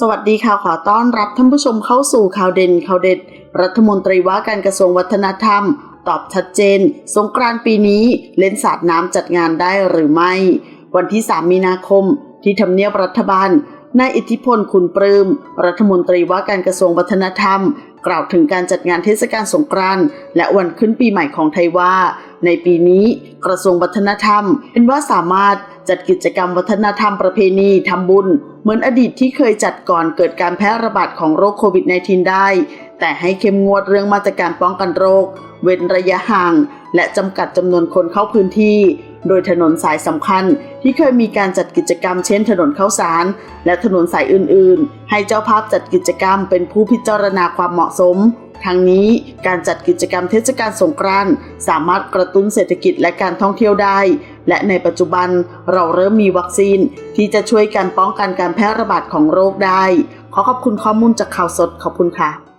สวัสดีค่ะ ขอต้อนรับท่านผู้ชมเข้าสู่ข่าวเด่นข่าวเด็ด รัฐมนตรีว่าการกระทรวงวัฒนธรรม ตอบชัดเจน สงกรานต์ปีนี้เล่นสาดน้ำจัดงานได้หรือไม่ วันที่ 3 มีนาคม ที่ทำเนียบรัฐบาลนายอิทธิพลคุณปลื้มรัฐมนตรีว่าการกระทรวงวัฒนธรรม กล่าวถึงการจัดงานเทศกาลสงกรานต์และวันขึ้นปีใหม่ของไทยว่า ในปีนี้กระทรวงวัฒนธรรมเห็นว่าสามารถ จัดกิจกรรมวัฒนธรรมประเพณีทำบุญ เหมือนอดีตที่เคยจัดก่อนเกิดการแพร่ระบาดของโรคโควิด -19 ได้ แต่ให้เข้มงวดเรื่องมาตรการป้องกันโรค เว้นระยะห่าง และจำกัดจำนวนคนเข้าพื้นที่ โดยถนนสายสำคัญที่เคยมีการจัดกิจกรรมเช่นถนนเข้าสาร และถนนสายอื่น ๆ ให้เจ้าภาพจัดกิจกรรมเป็นผู้พิจารณาความเหมาะสมทั้งนี้การจัดกิจกรรมเทศกาลสงกรานต์สามารถกระตุ้นเศรษฐกิจและการท่องเที่ยวได้ และในปัจจุบันเราเริ่มมีวัคซีนที่จะช่วยการป้องกันการแพร่ระบาดของโรคได้ ขอขอบคุณข้อมูลจากข่าวสดขอบคุณค่ะ